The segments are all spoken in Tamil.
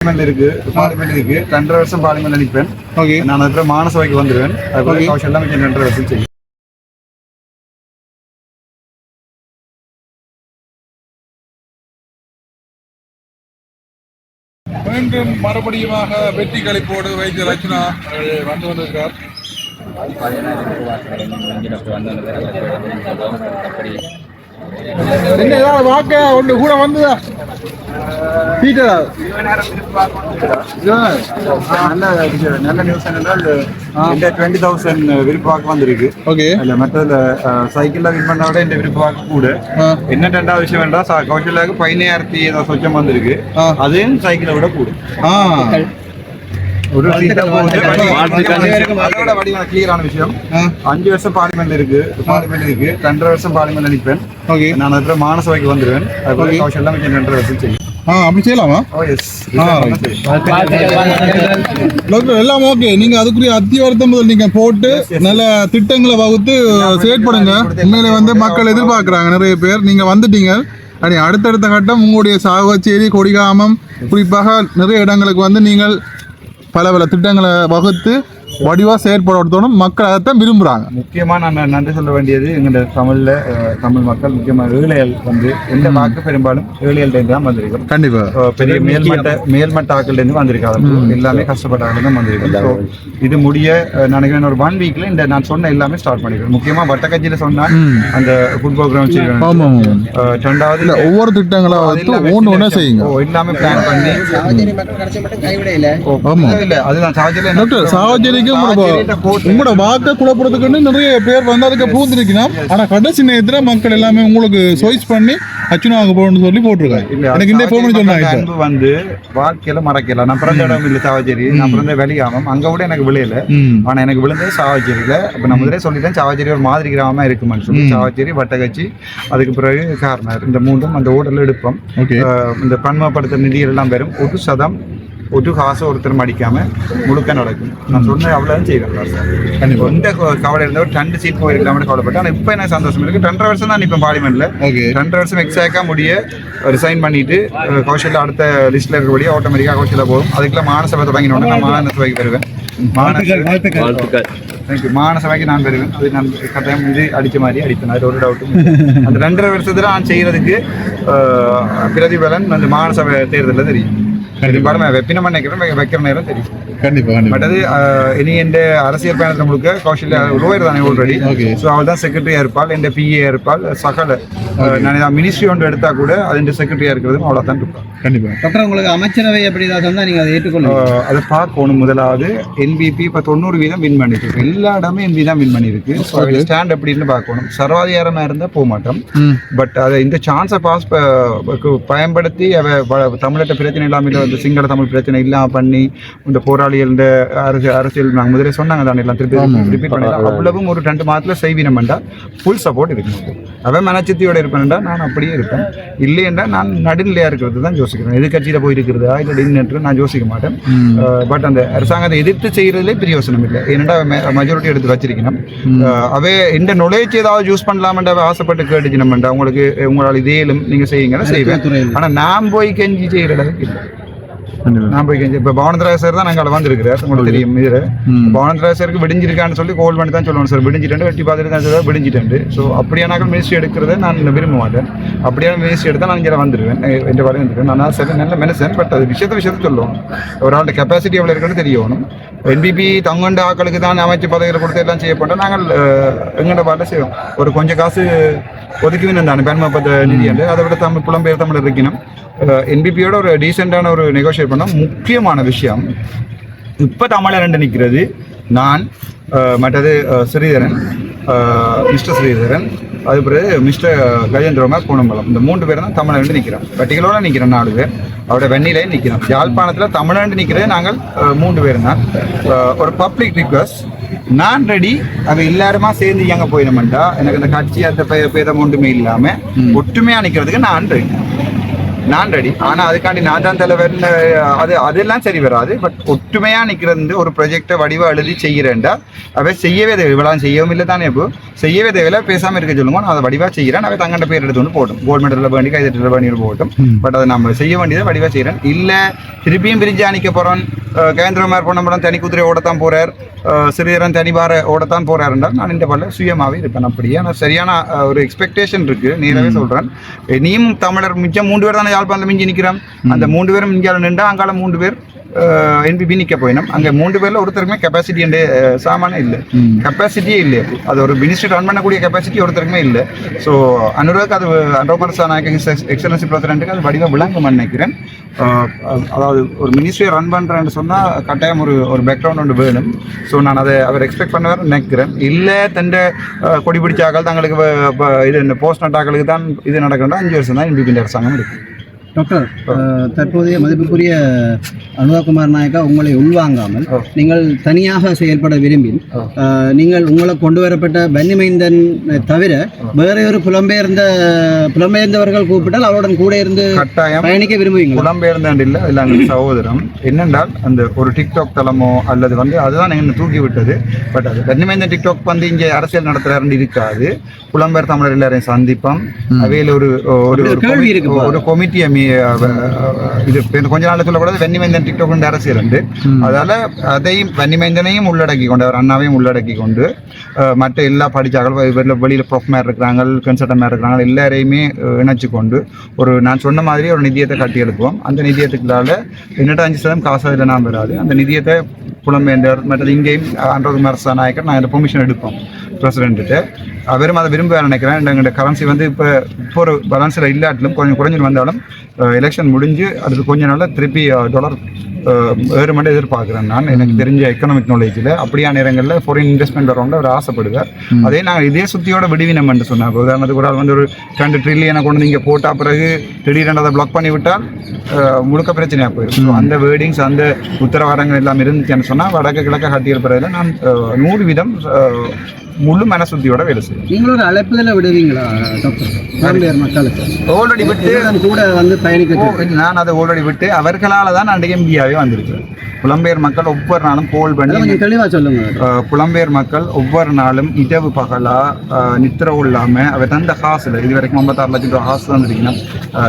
பார்லிமெண்ட் இருக்கு பார்லிமெண்ட் இருக்கு. ரெண்டரை வருஷம் பார்லிமெண்ட் நிற்பேன் ஓகே நான் அதுக்கப்புறம் மானசபைக்கு வந்துடுவேன் அதுக்கப்புறம் Okay. கௌஷல் எல்லாம் வச்சு ரெண்டரை வருஷம் செய்யும் மீண்டும் மறுபடியுமாக வெற்றி களிப்போடு வைத்திய ரச்சனா அவர்கள் வந்து கொண்டிருக்கிறார். என்ன ஏதாவது வாக்க ஒன்று கூட வந்ததா பீட்டரா. நல்ல நல்ல நியூஸ் என்னென்றால் இந்த டுவெண்ட்டி தௌசண்ட் விருப்பாக்கு வந்திருக்கு. ஓகே. இல்ல மற்றதுல சைக்கிள்ல வின் பண்ண விட இந்த விருப்பாக்கு கூட. என்ன ரெண்டாவது விஷயம் என்றால் கௌஷலாக்கு பதினாயிரத்தி ஏதோ சொச்சம் வந்திருக்கு. ஆ. அதையும் சைக்கிளை விட கூட ஆ ஒரு சீட்டை போட்டு வாழ்த்துக்கள். அதோட வடிவான கிளியரான விஷயம். அஞ்சு வருஷம் பார்லிமெண்ட் இருக்கு. பார்லிமெண்ட் இருக்கு. ரெண்டரை வருஷம் பார்லிமெண்ட் நிற்பேன் ஓகே. நான் அதுக்கப்புறம் மானசபைக்கு வந்துடுவேன் அதுக்கப்புறம் கௌஷல் எல்லாம் வச்சு ரெண்டரை வருஷம் செய்யும் ஆ அப்படி செய்யலாமா. டாக்டர் எல்லாம் ஓகே நீங்க அதுக்குரிய அத்தியாவர்த்தம் முதல் நீங்க போட்டு நல்ல திட்டங்களை வகுத்து செயற்படுங்க. உண்மையிலே வந்து மக்கள் எதிர்பார்க்கறாங்க நிறைய பேர். நீங்க வந்துட்டீங்க. அடி அடுத்தடுத்த கட்டம் உங்களுடைய சாவச்சேரி கொடிகாமம் குறிப்பாக நிறைய இடங்களுக்கு வந்து நீங்கள் பல பல திட்டங்களை வகுத்து வடிவா செயற்படுத்தணும் மக்கள் அதைத்தான் விரும்புறாங்க. முக்கியமா நான் நன்றி சொல்ல வேண்டியது எங்களோட தமிழ்ல தமிழ் மக்கள் முக்கியமா ஏழைகள் வந்து எந்த வாக்கு பெரும்பாலும் ஏழைகள்ட்ட இருந்து தான் வந்திருக்கும். கண்டிப்பா. அஹ், பெரிய மேல்மட்ட மேல்மட்ட ஆக்கள்ல இருந்து வந்திருக்காங்க. எல்லாமே கஷ்டப்பட்ட ஆக்கள் தான் வந்திருக்கு So, இது முடிய நினைக்கிறேன் ஒரு ஒன் வீக்ல இந்த நான் சொன்ன எல்லாமே ஸ்டார்ட் பண்ணிக்கிறேன் முக்கியமா வட்டக்கட்சியில சொன்னா அந்த ஆமா ஆமா அஹ், ரெண்டாவது ஒவ்வொரு திட்டங்களா வந்து ஒன்று ஒன்றா செய்யுங்க. ஓ, எல்லாமே பிளான் பண்ணி. மட்டும் கைவிடையில. இல்ல, அதுதான் என்ன- போட்டு- உங்களோட வாக்க குழப்பறதுக்குன்னு நிறைய பேர் வந்து அதுக்கு பூந்திருக்கலாம் ஆனா கடைசி நேரத்துல மக்கள் எல்லாமே உங்களுக்கு சாய்ஸ் பண்ணி அச்சுனாக போகணும்னு சொல்லி போட்டிருக்காங்க. எனக்கு இந்த மக்களுக்கு சொன்னாங்க அன்பு வந்து வாழ்க்கையில மறக்கல. நான் பிறந்த இடம் இல்ல சாவச்சேரி. நான் பிறந்த வெளியாமம் அங்க விட எனக்கு விளையல. ஆனா எனக்கு விழுந்தது சாவச்சேரியில இப்ப நான் முதலே சொல்லிட்டேன் சாவச்சேரி ஒரு மாதிரி கிராமமா இருக்குமான்னு சொல்லி. சாவச்சேரி வட்டகச்சி அதுக்கு பிறகு கார்னர். இந்த மூன்றும் அந்த ஓடல் எடுப்போம். இந்த பன்மப்படுத்த நிதி எல்லாம் பெறும் ஒரு சதம் ஒரு காசு ஒருத்தர் அடிக்காம முழுக்க நடக்கும் நான் சொன்ன அவ்வளவு செய்வேன் கண்டிப்பா. எந்த கவலை இருந்தோ ரெண்டு சீட் போயிருக்கலாம்னு கவலைப்பட்டேன் ஆனா இப்ப எனக்கு சந்தோஷம் இருக்கு ரெண்டரை வருஷம் தான் இப்போ பார்லிமெண்ட்ல ஓகே ரெண்டரை வருஷம் எக்ஸாக்டா முடிய ரிசைன் பண்ணிட்டு கௌஷல்ல அடுத்த லிஸ்ட்ல இருக்கபடி ஆட்டோமேட்டிக்கா கௌஷல்ல போகும் அதுக்குள்ள மானசபை தொடங்கினோட நான் மானசபைக்கு பெறுவேன் வாழ்த்துக்கள் தேங்க்யூ மானசபைக்கு நான் பெறுவேன் அது நான் கட்டாயம் இது அடிச்ச மாதிரி அடிப்பேன் அது ஒரு டவுட்டும் அந்த ரெண்டரை வருஷத்துல நான் செய்யறதுக்கு பிரதிபலன் அந்த மானசபை தேர்தலில் தெரியும் பெரும்பாலும் வெப்பினம் நினைக்கிறேன் வெ- வைக்கிற நேரம் தெரியும். கண்டிப்பா கண்டிப்பா. பட் அது இனி எந்த அரசியல் பயணத்தில் முழுக்க கௌஷல்யா லோயர் தானே ஆல்ரெடி. ஸோ அவள் தான் செக்ரட்டரியா இருப்பாள் எந்த பிஏ இருப்பாள் சகல. நான் மினிஸ்ட்ரி ஒன்று எடுத்தா கூட அது செக்ரட்டரியா இருக்கிறதும் அவ்வளோ தான் இருப்பாள். கண்டிப்பா. டாக்டர் உங்களுக்கு அமைச்சரவை எப்படி தான் சொன்னா நீங்க அதை ஏற்றுக்கொள்ளுங்க. அஹ், அதை பார்க்கணும் முதலாவது. என்பிபி இப்போ தொண்ணூறு வீதம் வின் பண்ணிருக்கு எல்லா இடமே என்பி தான் வின் பண்ணியிருக்கு. ஸோ ஸ்டாண்ட் எப்படின்னு பார்க்கணும். சர்வாதிகாரமாக இருந்தால் போக மாட்டோம். பட் அதை இந்த சான்ஸை பாஸ் பயன்படுத்தி அவ தமிழட்ட பிரச்சனை இல்லாமல் இல்லை இந்த சிங்கள தமிழ் பிரச்சனை இல்லாமல் பண்ணி இந்த போராளிகள் இந்த அரசியல் அரசியல் நாங்கள் முதல்ல சொன்னாங்க தானே எல்லாம் திருப்பி ரிப்பீட் பண்ணலாம் அவ்வளவும் ஒரு ரெண்டு மாதத்தில் செய்வினம்டா ஃபுல் சப்போர்ட் இருக்கு அவன் மனச்சித்தியோட இருப்பேன்டா நான் அப்படியே இருப்பேன். இல்லையென்றா நான் நடுநிலையா இருக்கிறது தான் யோசிக்கிறேன். எதிர்கட்சியில் போய் இருக்கிறதா இல்லை டின்னு நான் யோசிக்க மாட்டேன். பட் அந்த அரசாங்கத்தை எதிர்த்து செய்யறதுலே பிரயோசனம் இல்லை. ஏன்னா மெஜாரிட்டி எடுத்து வச்சிருக்கணும். அவே இந்த நுழைச்சி ஏதாவது யூஸ் பண்ணலாம்ன்ற ஆசைப்பட்டு கேட்டுச்சினம்டா உங்களுக்கு உங்களால் இதேலும் நீங்க செய்யுங்க செய்வேன். ஆனா நான் போய் கெஞ்சி அளவுக்கு இல்லை. நான் போய் கெஞ்சி இப்போ பவனந்திரா சார் தான் நாங்கள் வந்திருக்கிறார். உங்களுக்கு தெரியும் இதுல. ம். பவனந்திரா சாருக்கு விடிஞ்சிருக்கான்னு சொல்லி கோல் பண்ணி தான் சொல்லணும் சார் விடிஞ்சிட்டு வெட்டி பார்த்துட்டு தான் சார் விடிஞ்சிட்டு ஸோ அப்படியானாக்கள் மினிஸ்ட்ரி எடுக்கிறத நான் விரும்ப மாட்டேன். அப்படியான மினிஸ்ட்ரி எடுத்தால் நான் இங்கே வந்துடுவேன் என்ற வரையும் வந்துருக்கேன் நான் சரி நல்ல மனுஷன் பட் அது விஷயத்த விஷயத்த சொல்லுவோம். ஒரு ஆளுடைய கெப்பாசிட்டி எவ்வளோ இருக்குன்னு தெரியணும். என்பிபி தங்கண்ட ஆக்களுக்கு தான் அமைச்சு பதவிகளை கொடுத்து எல்லாம் செய்யப்பட்டோம் நாங்கள் எங்கள்ட பாட்ட செய்வோம். ஒரு கொஞ்சம் காசு ஒதுக்கி நான் பெண்மப்பத்த நிதி என்று. அதை விட தமிழ் புலம்பெயர் தமிழ் இருக்கணும். என்பிபியோட ஒரு டீசெண்டான ஒரு நெகோஷியேட் பண்ண முக்கியமான விஷயம் இப்போ தமிழர் ரெண்டு நிற்கிறது நான் மற்றது ஸ்ரீதரன் மிஸ்டர் ஸ்ரீதரன் அது பிறகு மிஸ்டர் கஜேந்திரகுமார் பூனம்பலம். இந்த மூன்று பேரும் தான் தமிழ் ரெண்டு நிற்கிறோம் பட்டிகளோட நிற்கிறோம் நாலு பேர். அவரோட வெண்ணிலே நிற்கிறோம் யாழ்ப்பாணத்தில் தமிழண்டு நிற்கிறது நாங்கள் மூன்று பேரும் தான். ஒரு பப்ளிக் ரிக்வஸ்ட் நான் ரெடி அவ எல்லாருமா சேர்ந்து எங்க போயிடமாட்டா எனக்கு அந்த கட்சி அந்த பேதம் ஒன்றுமே இல்லாம ஒற்றுமையா நிக்கிறதுக்கு நான் ரெடி நான் ரெடி ஆனா அதுக்காண்டி நான் தான் தலைவர் அது அதெல்லாம் சரி வராது. பட் ஒற்றுமையா நிக்கிறது ஒரு ப்ரொஜெக்டை வடிவா எழுதி செய்கிறேன்டா. அவை செய்யவே தேவை இவ்வளவு செய்யவும் இல்லை தானே இப்போ செய்யவே தேவையில்ல. பேசாம இருக்க சொல்லுங்க. நான் அதை வடிவா செய்கிறேன். அவை தங்கண்ட பேர் எடுத்து வந்து போட்டும் கோல்டு மெடலில் வேண்டி கைதட்டில் வேண்டி போட்டும் பட் அதை நம்ம செய்ய வேண்டியதை வடிவா செய்கிறேன். இல்ல திருப்பியும் பிரிஞ்சு அணிக்க போறோம். கேந்திரமார் பொன்னம்பலம் தனி குதிரை ஓடத்தான் போறார். அஹ் சிறியரன் தனிபார ஓடத்தான் போறாருன்றா நான் இந்த பல்ல சுயமாவே இருப்பேன் அப்படியே. ஆனால் சரியான ஒரு எக்ஸ்பெக்டேஷன் இருக்கு. நேரவே சொல்றேன். நீயும் தமிழர் மிச்சம் மூன்று பேர் தானே யாழ்ப்பாணத்தில் மிஞ்சி நிற்கிறோம் அந்த மூன்று பேரும் இந்தியாவில் நின்றா அங்கால மூன்று பேர். என்பிபி நிற்க போயினோம். அங்கே மூன்று பேர்ல ஒருத்தருக்குமே கெப்பாசிட்டி என்ற சாமான இல்லை. கெப்பாசிட்டியே இல்லை. அது ஒரு மினிஸ்ட்ரி ரன் பண்ணக்கூடிய கெப்பாசிட்டி ஒருத்தருக்குமே இல்லை. ஸோ அனுராக் அது அனுரோமர் நாயக் எக்ஸலன்சி பிரசிடென்ட்டுக்கு அது வடிவம் விளங்கும் நினைக்கிறேன். அதாவது ஒரு மினிஸ்ட்ரியை ரன் பண்ணுறேன்னு சொன்னால் கட்டாயம் ஒரு ஒரு பேக்ரவுண்ட் ஒன்று வேணும். ஸோ நான் அதை அவர் எக்ஸ்பெக்ட் பண்ணுவார் நினைக்கிறேன். இல்லை தண்ட கொடி பிடிச்சாக்கள் தங்களுக்கு இது இந்த போஸ்ட் நட்டாக்களுக்கு தான் இது நடக்கணும்னா அஞ்சு வருஷம் தான் என்பிபி அரசாங்கம் இருக்கு. டாக்டர் தற்போதைய மதிப்புக்குரிய அனுராகுமார் நாயக்கா உங்களை உள்வாங்காமல். நீங்கள் தனியாக செயல்பட. அஹ், நீங்கள் உங்களை கொண்டு வரப்பட்ட பன்னிமைந்தன் தவிர வேற ஒரு புலம்பெயர்ந்த புலம்பெயர்ந்தவர்கள் கூப்பிட்டால் அவருடன் கூட இருந்து கட்டாயம். பயணிக்க விரும்புவீங்களா? புலம்பெயர்ந்தாண்டு இல்லை அதில் எங்கள் சகோதரம் என்னென்றால் அந்த ஒரு டிக்டாக் தளமோ அல்லது வந்து அதுதான் என்னை தூக்கி விட்டது பட் அது கண்ணிமைந்த டிக்டாக் வந்து இங்கே அரசியல் நடத்துறாருன்னு இருக்காது. புலம்பெயர் தமிழர் எல்லாரையும் சந்திப்போம். அவையில் ஒரு ஒரு ஒரு ஒரு இது கொஞ்ச நாள் சொல்லக்கூடாது வெண்ணிமைந்தன் டிக்டாக் அரசியல் உண்டு. அதால அதையும் வெண்ணிமைந்தனையும் உள்ளடக்கி கொண்டு அவர் அண்ணாவையும் உள்ளடக்கி கொண்டு மற்ற எல்லா படிச்சாக்களும் வெளியில ப்ரொஃப் மேர் இருக்கிறாங்க கன்சல்டன் மேர் இருக்கிறாங்க எல்லாரையுமே இணைச்சு கொண்டு ஒரு நான் சொன்ன மாதிரி ஒரு நிதியத்தை கட்டி எடுப்போம். அந்த நிதியத்துக்குள்ளால எண்ணூற்றி அஞ்சு சதம் காசு அதில் நாம் வராது அந்த நிதியத்தை புலம்பெயர்ந்தவர் மற்றது இங்கேயும் அன்றகுமார் நாயக்கர் நான் இந்த பெர்மிஷன் எடுப்போம். பிரசிடென்ட்டு அவரும் அதை விரும்ப நினைக்கிறேன். எங்களோட கரன்சி வந்து இப்போ இப்போ ஒரு பேலன்ஸில் இல்லாட்டிலும் கொஞ்சம் குறைஞ்சிட்டு வந்தாலும் எலெக்ஷன் முடிஞ்சு அதுக்கு கொஞ்ச நாளில் திருப்பி டாலர் ஏறு மட்டும் எதிர்பார்க்குறேன் நான். எனக்கு தெரிஞ்ச எக்கனாமிக் நாலேஜில் அப்படியான நேரங்களில் ஃபாரின் இன்வெஸ்ட்மெண்ட் வரவங்க அவர் ஆசைப்படுவார். அதே நான் இதே சுத்தியோட விடுவினம் என்று சொன்னாங்க. உதாரணத்துக்கு ஒரு ஆள் வந்து ஒரு ரெண்டு ட்ரில்லியனை கொண்டு வந்து இங்கே போட்ட பிறகு திடீரென்று அதை பிளாக் பண்ணி விட்டால் முழுக்க பிரச்சனையாக போயிடும். அந்த வேர்டிங்ஸ் அந்த உத்தரவாதங்கள் எல்லாம் இருந்துச்சுன்னு சொன்னால் வடக்கு கிழக்க கட்டியிருப்பதில் நான் நூறு வீதம் முழு மனசுத்தியோட வேலை செய்வேன். நீங்கள் ஒரு அழைப்புதல விடுவீங்களா டாக்டர் மக்களுக்கு? விட்டு கூட வந்து பயணிக்க நான் அதை ஆல்ரெடி விட்டு அவர்களால தான் நான் எம்பியாவே வந்திருக்கிறேன் புலம்பெயர் மக்கள் ஒவ்வொரு நாளும் கோல் பண்ணி கொஞ்சம் தெளிவா சொல்லுங்க. புலம்பெயர் மக்கள் ஒவ்வொரு நாளும் இரவு பகலா அஹ், நித்திரவு இல்லாம அவர் தந்த காசுல இது வரைக்கும் ஐம்பத்தாறு லட்சம் ரூபாய் காசு தந்திருக்கணும்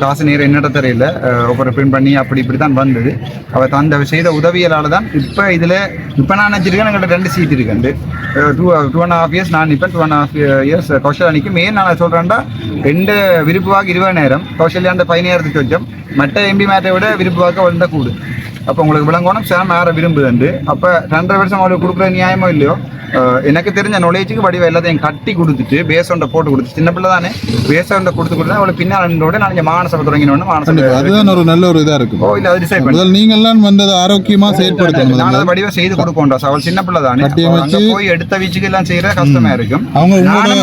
காசு நேரம் என்னட்ட தெரியல ஒவ்வொரு பிரிண்ட் பண்ணி அப்படி இப்படி தான் வந்தது. அவர் தந்த செய்த உதவியலால தான் இப்போ இதுல இப்போ நான் நினச்சிருக்கேன் எங்கள்கிட்ட ரெண்டு சீட் இருக்கு two two and half years நான் இப்போ two and half years Kausalya நிற்கும் ஏன் நான் சொல்கிறேன்டா ரெண்டு விருப்புவாக்கு இருபது நேரம் கௌசல்யாண்ட பதினாயிரத்துக்கு வச்சோம் மற்ற எம்பி மேட்டை விட விருப்புவாக்க வந்த கூடு. அப்போ உங்களுக்கு விளங்கணும் சேம் யாரை விரும்புதுண்டு. அப்போ ரெண்டரை வருஷம் அவங்களுக்கு கொடுக்குற நியாயமோ இல்லையோ எனக்கு தெரிஞ்ச நாலேஜுக்கு வடிவ எல்லாத்தையும் கட்டி கொடுத்துட்டு பேசொண்ட போட்டு கொடுத்து சின்ன பிள்ளை தானே பேசொண்ட கொடுத்து கொடுத்தா அவளை பின்னால் நின்றோட நான் இங்கே மானசபை தொடங்கினோன்னு மானசபை அதுதான் ஒரு நல்ல ஒரு இதா இருக்கும் ஓ இல்லை அது டிசைட் பண்ணி முதல் நீங்கள்லாம் வந்ததை ஆரோக்கியமா செயற்படுத்தணும் நான் முதல்ல. அதை வடிவ செய்து கொடுக்கோண்டா அவள் சின்ன பிள்ளை தானே அங்க போய் எடுத்த வீச்சுக்கு எல்லாம் செய்யற கஷ்டமா இருக்கும் அவங்க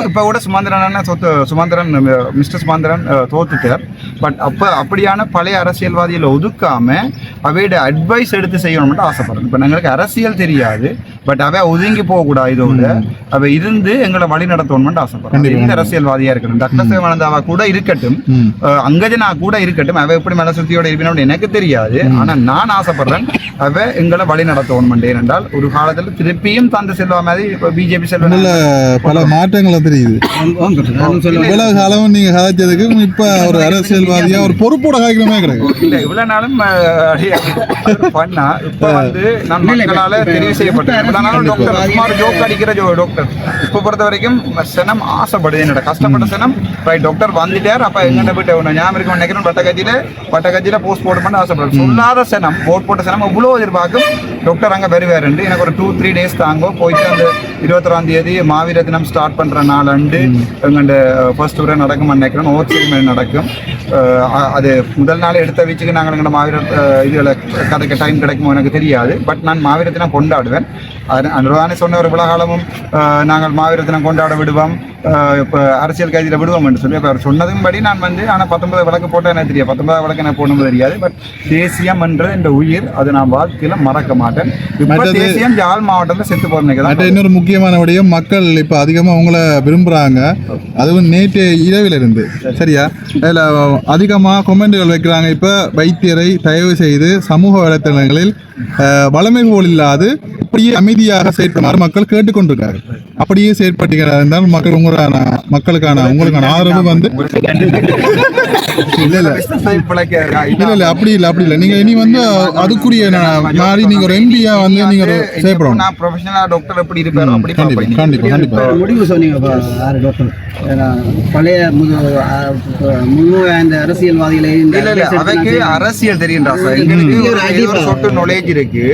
இப்ப கூட சுமந்திரன் சொத்து சுமந்திரன் மிஸ்டர் சுமந்திரன் தோத்துட்டார் பட் அப்ப அப்படியான பழைய அரசியல்வாதிகளை ஒதுக்காம அவையோட அட்வைஸ் எடுத்து செய்யணும்னு ஆசைப்படுறேன். இப்ப எங்களுக்கு அரசியல் தெரியாது பட் அவ ஒதுங்கி போக கூடாது இதோட அவ இருந்து எங்களை வழி நடத்தணும்னு ஆசைப்படுறேன். எந்த அரசியல்வாதியா இருக்கட்டும் டாக்டர் சிவானந்தாவா கூட இருக்கட்டும் அங்கஜனா கூட இருக்கட்டும் அவ எப்படி மனசுத்தியோட இருப்பினு எனக்கு தெரியாது. ஆனா நான் ஆசைப்படுறேன் அவ எங்களை வழி நடத்தணும் ஏனென்றால் ஒரு காலத்துல திருப்பியும் தந்த செல்வா மாதிரி இப்ப பிஜேபி செல்வா நல்ல பல மாற்றங்களை தெரியுது. இவ்வளவு காலம் நீங்க கதைச்சதுக்கு இப்ப ஒரு அரசியல்வாதியா ஒரு பொறுப்போட காய்க்கிறமே கிடையாது. இல்ல இவ்வளவு நாளும் பண்ணா இப்ப வந்து நான் மக்களால தெரிவு செய்யப்பட்டேன் டாக்டர் சுமார் ஜோக் அடிக்கிற ஜோ டாக்டர் இப்ப பொறுத்த வரைக்கும் சனம் ஆசைப்படுது என்னோட. கஷ்டப்பட்ட சனம் ரைட் டாக்டர் வந்துட்டார். அப்ப எங்க வீட்டை ஒண்ணு ஞாபகம் இருக்கும் நினைக்கிறேன் பட்டக்கட்சியில பட்டக்கட்சியில போஸ்ட் போட பண்ண ஆசைப்படுறேன் சொல்லாத சனம் ஓட் போட்ட சனம் இவ்வளவு எதிர்பார்க்கும். டாக்டர் அங்க வருவாருண்டு எனக்கு ஒரு டூ த்ரீ டேஸ் தாங்கோ போயிட்டு அந்த இருபத்தொராம் தேதி மாவீர தினம் ஸ்டார்ட் பண்ற நாள் அண்டு எங்கள்ட ஃபர்ஸ்ட் உரை நடக்கும் நினைக்கிறேன். ஓட் செரிமனி நடக்கும். அது முதல் நாள் எடுத்த வீச்சுக்கு நாங்கள் எங்களோட மாவீர அஹ், இதுல கதைக்க டைம் கிடைக்குமோ எனக்கு தெரியாது. பட் நான் மாவீர தினம் கொண்டாடுவேன். அது அனுரானே சொன்ன ஒரு விழாகாலமும் நாங்கள் மாவீர தினம் கொண்டாட விடுவோம். இப்போ அரசியல் கைதியில் விடுவோம்னு சொல்லி அப்போ அவர் சொன்னதும்படி நான் வந்து ஆனால் பத்தொன்பது வழக்கு போட்டால் எனக்கு தெரியாது பத்தொன்பதாவது வழக்கு எனக்கு போடணும் தெரியாது. பட் தேசியம் என்ற இந்த உயிர் அது நான் வாழ்க்கையில் மறக்க மாட்டேன். இப்போ தேசியம் ஜாழ் மாவட்டத்தில் செத்து போகிறேன் இன்னொரு முக்கியமான விடயம் மக்கள் இப்போ அதிகமாக உங்களை விரும்புகிறாங்க அதுவும் நேற்று இரவில் இருந்து சரியா? அதில் அதிகமாக கொமெண்ட்டுகள் வைக்கிறாங்க. இப்போ வைத்தியரை தயவு செய்து சமூக வலைத்தளங்களில் வளமை போல் இல்லாது அப்படியே அமைதியாக செயற்படுமாறு மக்கள் கேட்டுக்கொண்டிருக்காரு அப்படியே செயற்பட்டீங்க இருந்தால் மக்கள் உங்களுக்கான மக்களுக்கான உங்களுக்கான ஆதரவு வந்து இல்ல இல்ல. இல்ல இல்ல அப்படி இல்ல அப்படி இல்ல. நீங்க இனி வந்து அதுக்குரிய மாதிரி நீங்க ஒரு எம்பியா வந்து நீங்க ஒரு செயற்படணும். நான் ப்ரொஃபஷனலா டாக்டர் எப்படி இருப்பாரோ அப்படி கண்டிப்பா. கண்டிப்பா கண்டிப்பா. முடிவு சொன்னீங்க யாரு டாக்டர் பழைய முன்னுவாய்ந்த அரசியல்வாதிகளை இந்த இல்ல இல்ல அரசியல் அவைக்கு செய்யணும். அரசியல் தெரியும் ராசா எங்களுக்கு ஒரு சொட்டு knowledge இருக்கு.